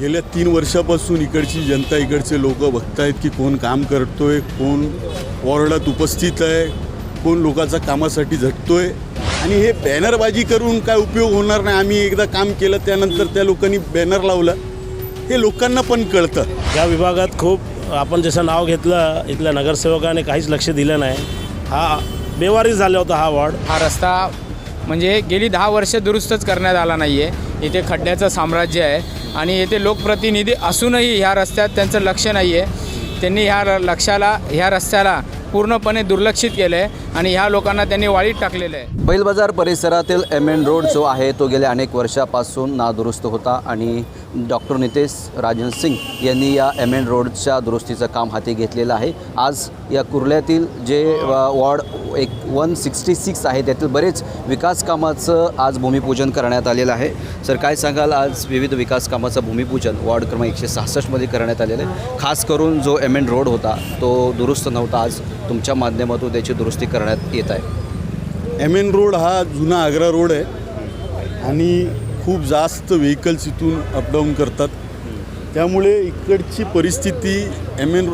गेल्या तीन वर्षापासून इकडची जनता इकडचे लोक बघतायत की कोण काम करतोय कोण वॉर्डात उपस्थित आहे कोण लोकांचा कामासाठी झटतोय. आणि हे बॅनरबाजी करून काय उपयोग होणार नाही. आम्ही एकदा काम केलं त्यानंतर त्या लोकांनी बॅनर लावलं. हे लोकांना पण कळतं. या विभागात खूप आपण जसं नाव घेतलं इथल्या नगरसेवकाने काहीच लक्ष दिलं नाही. हा बेवारीच झाला होता हा वॉर्ड. हा रस्ता म्हणजे गेली दहा वर्ष दुरुस्तच करण्यात आला नाही आहे इथे खड्ड्याचं साम्राज्य आहे. आणि येथे लोकप्रतिनिधी असूनही ह्या रस्त्यात त्यांचं लक्ष नाही आहे त्यांनी ह्या र- लक्षाला ह्या रस्त्याला पूर्णपणे दुर्लक्षित केलं आहे आणि ह्या लोकांना त्यांनी वाळीत टाकलेलं आहे. बैल बाजार परिसरातील एम एन रोड जो आहे तो गेल्या अनेक वर्षापासून नादुरुस्त होता आणि डॉक्टर नितेश राजन सिंग यांनी या एम एन रोडच्या दुरुस्तीचं काम हाती घेतलेलं आहे. आज या कुर्ल्यातील जे वॉर्ड एक वन सिक्स्टी सिक्स आहे त्यातील बरेच विकास कामाचं आज भूमिपूजन करण्यात आलेलं आहे. सर काय सांगाल? आज विविध विकास कामाचं भूमिपूजन वॉर्ड क्रमांक एकशे सहासष्टमध्ये करण्यात आलेलं आहे. खास करून जो एम एन रोड होता तो दुरुस्त नव्हता. आज तुमच्या माध्यमातून त्याची दुरुस्ती कर करण्यात येत आहे. एम एन रोड हा जुना आग्रा रोड आहे आणि खूप जास्त व्हेकल्स इथून अपडाऊन करतात. त्यामुळे इकडची परिस्थिती एम एन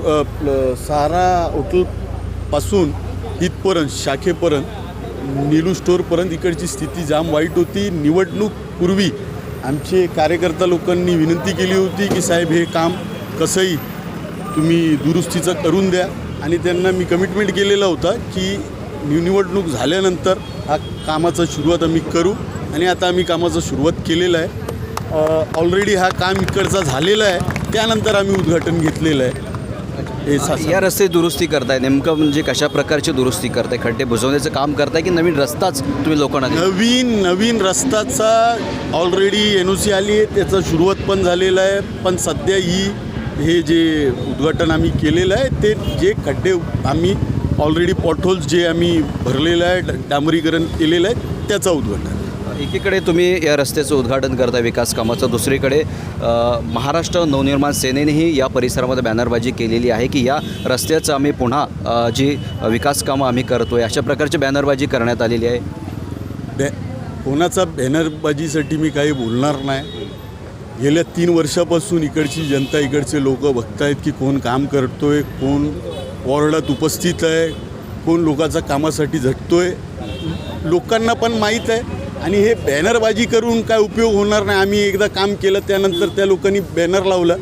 सहारा हॉटेलपासून इथपर्यंत शाखेपर्यंत नीलू स्टोअरपर्यंत इकडची स्थिती जाम वाईट होती. निवडणूक पूर्वी आमचे कार्यकर्ता लोकांनी विनंती केली होती की साहेब हे काम कसंही तुम्ही दुरुस्तीचं करून द्या. आणि त्यांना मी कमिटमेंट केलेला होता की निवडणूक झाल्यानंतर हा कामाचा सुरुवात आम्ही करू आणि आता आम्ही कामाचा सुरुवात केलेलं आहे. ऑलरेडी हा काम इकडचा झालेला आहे. त्यानंतर आम्ही उद्घाटन घेतलेलं आहे. हे या रस्ते दुरुस्ती करताय. नेमकं म्हणजे कशा प्रकारची दुरुस्ती करताय? खड्डे बुजवण्याचं काम करताय की नवीन रस्ताच तुम्ही लोकांना? नवीन नवीन रस्ताचा ऑलरेडी एन ओ सी आली आहे. त्याचा सुरुवात पण झालेला आहे. पण सध्या ही हे जे उद्घाटन आम्ही केलेलं आहे ते जे खड्डे आम्ही ऑलरेडी पॉटहोल्स जे आम्ही भरलेलं आहे डांबरीकरण केलेलं आहे त्याचं उद्घाटन. एकीकडे तुम्ही या रस्त्याचं उद्घाटन करताय विकास कामाचं. दुसरीकडे महाराष्ट्र नवनिर्माण सेनेनेही या परिसरामध्ये बॅनरबाजी केलेली आहे की या रस्त्याचं आम्ही पुन्हा जी विकास कामं आम्ही करतोय अशा प्रकारची बॅनरबाजी करण्यात आलेली आहे. बॅ कोणाचा बॅनरबाजीसाठी मी काही बोलणार नाही. गेल्या तीन वर्षापासून इकडची जनता इकडचे लोक बघतायत की कोण काम करतोय कोण वॉर्डात उपस्थित आहे. कोण लोकांचा कामासाठी झटतोय? लोकांना पण माहीत आहे. आणि हे बॅनरबाजी करून काय उपयोग होणार नाही. आम्ही एकदा काम केलं त्यानंतर त्या लोकांनी बॅनर लावलं.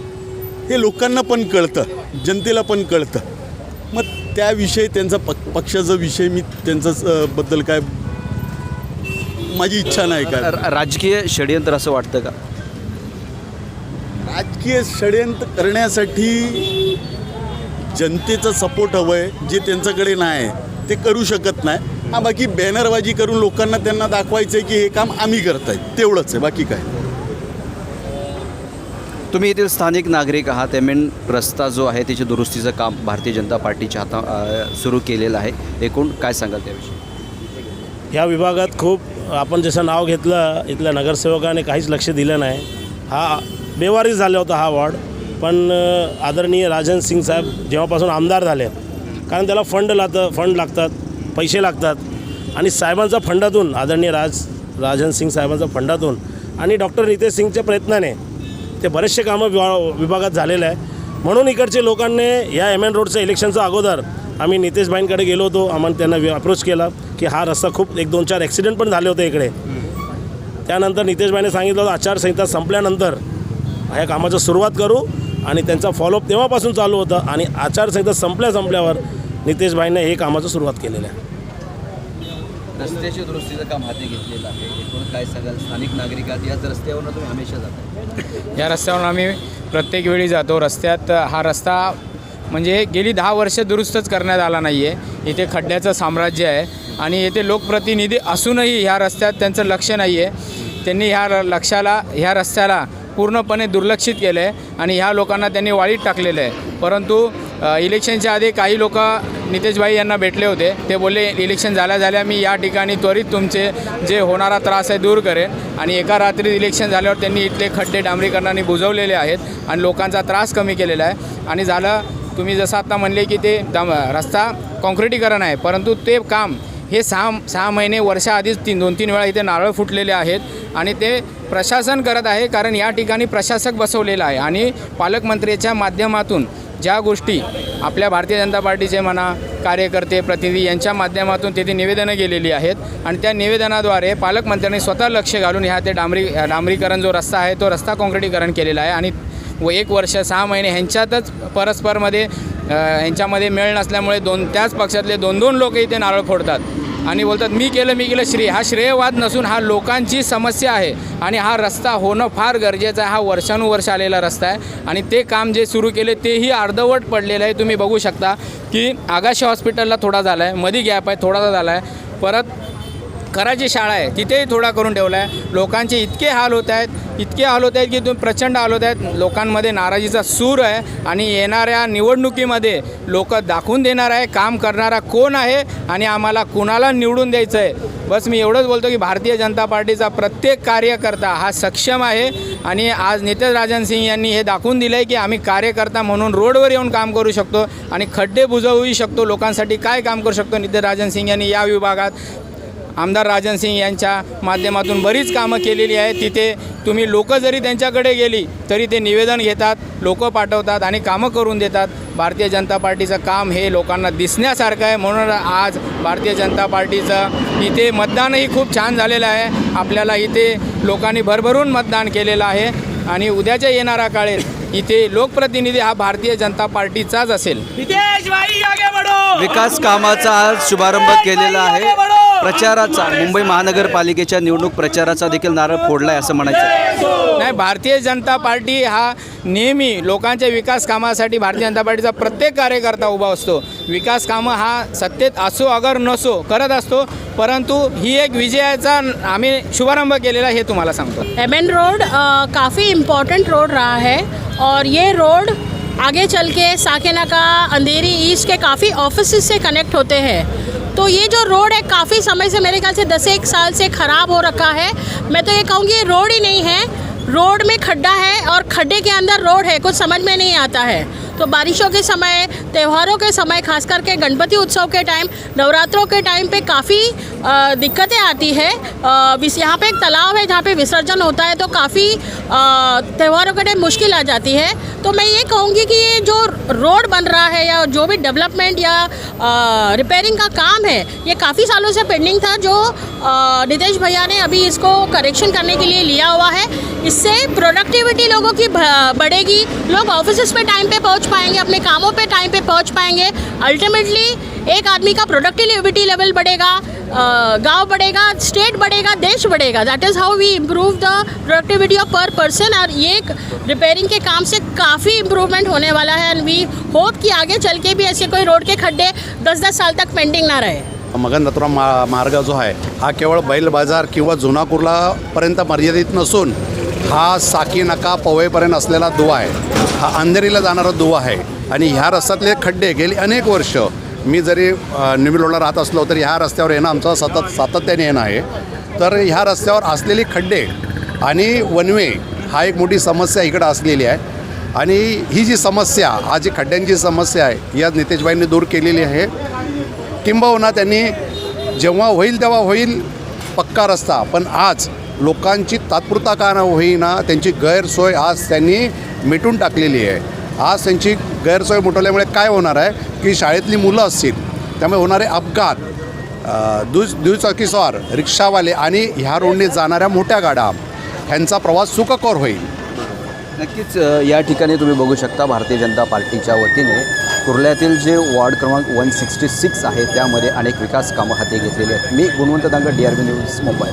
हे लोकांना पण कळतं. जनतेला पण कळतं. मग त्याविषयी त्यांचा पक पक्षाचा विषय मी त्यांचा बद्दल काय माझी इच्छा नाही का राजकीय षडयंत्र असं वाटतं का? राजकीय षडयंत्र करण्यासाठी जनतेचा सपोर्ट हवं आहे जे त्यांच्याकडे नाही आहे ते करू शकत नाही. हा बाकी बॅनरबाजी करून लोकांना त्यांना दाखवायचं आहे की हे काम आम्ही करताय. तेवढंच आहे बाकी काय? तुम्ही येथील स्थानिक नागरिक आहात एम एन रस्ता जो आहे त्याची दुरुस्तीचं काम भारतीय जनता पार्टीच्या हाता सुरू केलेलं आहे. एकूण काय सांगाल त्याविषयी? या विभागात खूप आपण जसं नाव घेतलं इथल्या नगरसेवकाने काहीच लक्ष दिलं नाही. हा बेवारीच झाला होता हा वॉर्ड. पण आदरणीय राजन सिंग साहेब जेव्हापासून आमदार झाले कारण त्याला फंड लागतं फंड लागतात पैसे लागतात. आणि साहेबांच्या फंडातून आदरणीय राज राजन सिंग साहेबांचा फंडातून आणि डॉक्टर नितेश सिंगच्या प्रयत्नाने ते बरेचसे कामं विभा विभागात झालेलं आहे. म्हणून इकडचे लोकांनी या एम एन रोडच्या इलेक्शनच्या अगोदर आम्ही नितेशबाईंकडे गेलो होतो. आम्हाला त्यांना अप्रोच केला की हा रस्ता खूप एक दोन चार ॲक्सिडेंट पण झाले होते इकडे. त्यानंतर नितेशभाईने सांगितलं होतं आचारसंहिता संपल्यानंतर ह्या कामाचं सुरुवात करू. आणि त्यांचा फॉलोअप तेव्हापासून चालू होतं आणि आचारसंहिता संपल्या संपल्यावर नितेश भाईने हे कामाचं सुरुवात केलेलं आहे. रस्त्याच्या दुरुस्तीचं काम हाती घेतलेलं आहे. एकूण काय सांगाल? स्थानिक नागरिकात याच रस्त्यावरून तुम्ही हमेशा जाता. या रस्त्यावरून आम्ही प्रत्येक वेळी जातो. रस्त्यात हा रस्ता म्हणजे गेली दहा वर्ष दुरुस्तच करण्यात आला नाही आहे इथे खड्ड्याचं साम्राज्य आहे आणि येथे लोकप्रतिनिधी असूनही ह्या रस्त्यात त्यांचं लक्ष नाही आहे त्यांनी ह्या र- लक्षाला ह्या रस्त्याला पूर्णपणे दुर्लक्षित केलं आहे आणि ह्या लोकांना त्यांनी वाळीत टाकलेलं आहे. परंतु इलेक्शनच्या आधी काही लोक नितेशभाई यांना भेटले होते. ते बोलले इलेक्शन झाल्या झाल्या मी या ठिकाणी त्वरित तुमचे जे होणारा त्रास आहे दूर करेन. आणि एका रात्री इलेक्शन झाल्यावर त्यांनी इथले खड्डे डांबरीकरणाने बुजवलेले आहेत आणि लोकांचा त्रास कमी केलेला आहे. आणि झालं तुम्ही जसं आता म्हणले की ते दम रस्ता कॉन्क्रिटीकरण आहे परंतु ते काम हे सहा सहा महिने वर्षाआधीच तीन दोन तीन वेळा इथे नारळ फुटलेले आहेत. आणि ते प्रशासन करत आहे कारण या ठिकाणी प्रशासक बसवलेला आहे. आणि पालकमंत्र्याच्या माध्यमातून ज्या गोष्टी आपल्या भारतीय जनता पार्टीचे म्हणा कार्यकर्ते प्रतिनिधी यांच्या माध्यमातून तेथे निवेदनं गेलेली आहेत. आणि त्या निवेदनाद्वारे पालकमंत्र्यांनी स्वतः लक्ष घालून ह्या ते डांबरी डांबरीकरण जो रस्ता आहे तो रस्ता काँक्रिटीकरण केलेला आहे. आणि व एक वर्ष सहा महिने ह्यांच्यातच परस्परमध्ये ह्यांच्यामध्ये मेळ नसल्यामुळे दोन त्याच पक्षातले दोन दोन लोक इथे नारळ फोडतात. आणि बोलतात मी केलं मी केलं. श्रेय हा श्रेयवाद नसून हा लोकांची समस्या आहे. आणि हा रस्ता होणं फार गरजेचं आहे. हा वर्षानुवर्ष आलेला रस्ता आहे. आणि ते काम जे सुरू केले तेही अर्धवट पडलेलं आहे. तुम्ही बघू शकता की आगाशी हॉस्पिटलला थोडा झाला आहे मधी गॅप आहे थोडासा झाला आहे परत कराची शाळा आहे तिथेही थोडा करून ठेवला आहे. लोकांचे इतके हाल होत आहेत इतके हाल होत आहेत की तुम्ही प्रचंड हाल होत आहेत. लोकांमध्ये नाराजीचा सूर आहे आणि येणाऱ्या निवडणुकीमध्ये लोक दाखवून देणार आहे काम करणारा कोण आहे आणि आम्हाला कुणाला निवडून द्यायचं आहे. बस मी एवढंच बोलतो की भारतीय जनता पार्टीचा प्रत्येक कार्यकर्ता हा सक्षम आहे आणि आज नितेश राजन सिंग यांनी हे दाखवून दिलं आहे की आम्ही कार्यकर्ता म्हणून रोडवर येऊन काम करू शकतो आणि खड्डे बुजवूही शकतो. लोकांसाठी काय काम करू शकतो नितेश राजन सिंग यांनी या विभागात? आमदार राजन सिंग यांच्या माध्यमातून बरीच कामं केलेली आहेत. तिथे तुम्ही लोकं जरी त्यांच्याकडे गेली तरी ते निवेदन घेतात लोक पाठवतात आणि कामं करून देतात. भारतीय जनता पार्टीचं काम हे लोकांना दिसण्यासारखं आहे. म्हणून आज भारतीय जनता पार्टीचं इथे मतदानही खूप छान झालेलं आहे. आपल्याला इथे लोकांनी भरभरून मतदान केलेलं आहे. आणि उद्याच्या येणाऱ्या काळेत इथे लोकप्रतिनिधी हा भारतीय जनता पार्टीचाच असेल. विकास कामाचा आज शुभारंभ केलेला आहे. प्रचाराचा मुंबई महानगरपालिकेच्या निवडणूक प्रचाराचा देखील नारळ फोडलाय असं म्हणायचं. नाही भारतीय जनता पार्टी हा नेहमी लोकांच्या विकास कामासाठी भारतीय जनता पार्टीचा प्रत्येक कार्यकर्ता उभा असतो. विकास कामं हा सत्तेत असो अगर नसो करत असतो. परंतु ही एक विजयाचा आम्ही शुभारंभ केलेला हे तुम्हाला सांगतो. एम एन रोड काफ़ी इम्पोर्टेंट रोड रहा है. और ये रोड आगे चल के साकेना का अंधेरी ईस्ट के काफ़ी ऑफ़िस से कनेक्ट होते हैं। तो ये जो रोड है, काफ़ी समय से मेरे ख्याल से दस एक साल से ख़राब हो रखा है। मैं तो ये कहूँगी ये रोड ही नहीं है। रोड में खड्डा है और खड्डे के अंदर रोड है, कुछ समझ में नहीं आता है। तो बारिशों के समय, त्योहारों के समय, खास करके गणपति उत्सव के टाइम नवरात्रों के टाइम पे काफ़ी दिक्कतें आती है। यहाँ पे एक तालाब है जहाँ पे विसर्जन होता है तो काफ़ी त्योहारों के टाइम मुश्किल आ जाती है। तो मैं ये कहूँगी कि ये जो रोड बन रहा है या जो भी डेवलपमेंट या रिपेयरिंग का काम है, ये काफ़ी सालों से पेंडिंग था जो नितेश भैया ने अभी इसको करेक्शन करने के लिए लिया हुआ है। इससे प्रोडक्टिविटी लोगों की बढ़ेगी। लोग ऑफ़िस पे टाइम पे पहुँच पाएँगे, अपने कामों पे टाइम पे पहुँच पाएँगे। अल्टीमेटली एक आदमी का प्रोडक्टिविटी लेवल बढ़ेगा गाँव बढ़ेगा स्टेट बढ़ेगा, देश बढ़ेगा। That is how we improve the productivity of per person और ये रिपेयरिंग के काम से काफ़ी इम्प्रूवमेंट होने वाला है। एंड वी होप कि आगे चल के भी ऐसे कोई रोड के खड्डे दस दस साल तक पेंडिंग ना रहे। मगन मा, मार्ग जो आहे हा केवळ बैल बाज़ार किंवा जुना कुर्लापर्यंत मर्यादित नसून हा साकी नका पवईपर्यंत असलेला दुवा आहे. हा अंधेरीला जाणारा दुवा आहे. आणि ह्या रस्त्यातले खड्डे गेली अनेक वर्ष मी जरी अ, राहत असलो तरी ह्या रस्त्यावर येणं आमचं सतत सातत्याने येणं आहे. तर ह्या रस्त्यावर असलेली खड्डे आणि वनवे हा एक मोठी समस्या इकडं असलेली आहे. आणि ही जी समस्या हा जी खड्ड्यांची समस्या आहे या नितेशबाईंनी दूर केलेली आहे. किंबहुना त्यांनी जेव्हा होईल तेव्हा होईल पक्का रस्ता. पण आज लोकांची तात्पुरता का न होईना त्यांची गैरसोय आज त्यांनी मिटून टाकलेली आहे. आज त्यांची गैरसोय मिटवल्यामुळे काय होणार आहे की शाळेतली मुलं असतील त्यामुळे होणारे अपघात दुच दुचाकीस्वार रिक्षावाले आणि ह्या रोडने जाणाऱ्या मोठ्या गाड्या ह्यांचा प्रवास सुखकर होईल. नक्कीच या ठिकाणी तुम्ही बघू शकता भारतीय जनता पार्टीच्या वतीने कुर्ल्यातील जे वॉर्ड क्रमांक वन सिक्स्टी सिक्स आहे त्यामध्ये अनेक विकास कामं हाती घेतलेली आहेत. मी Gunwant Dangad D R B news Mumbai.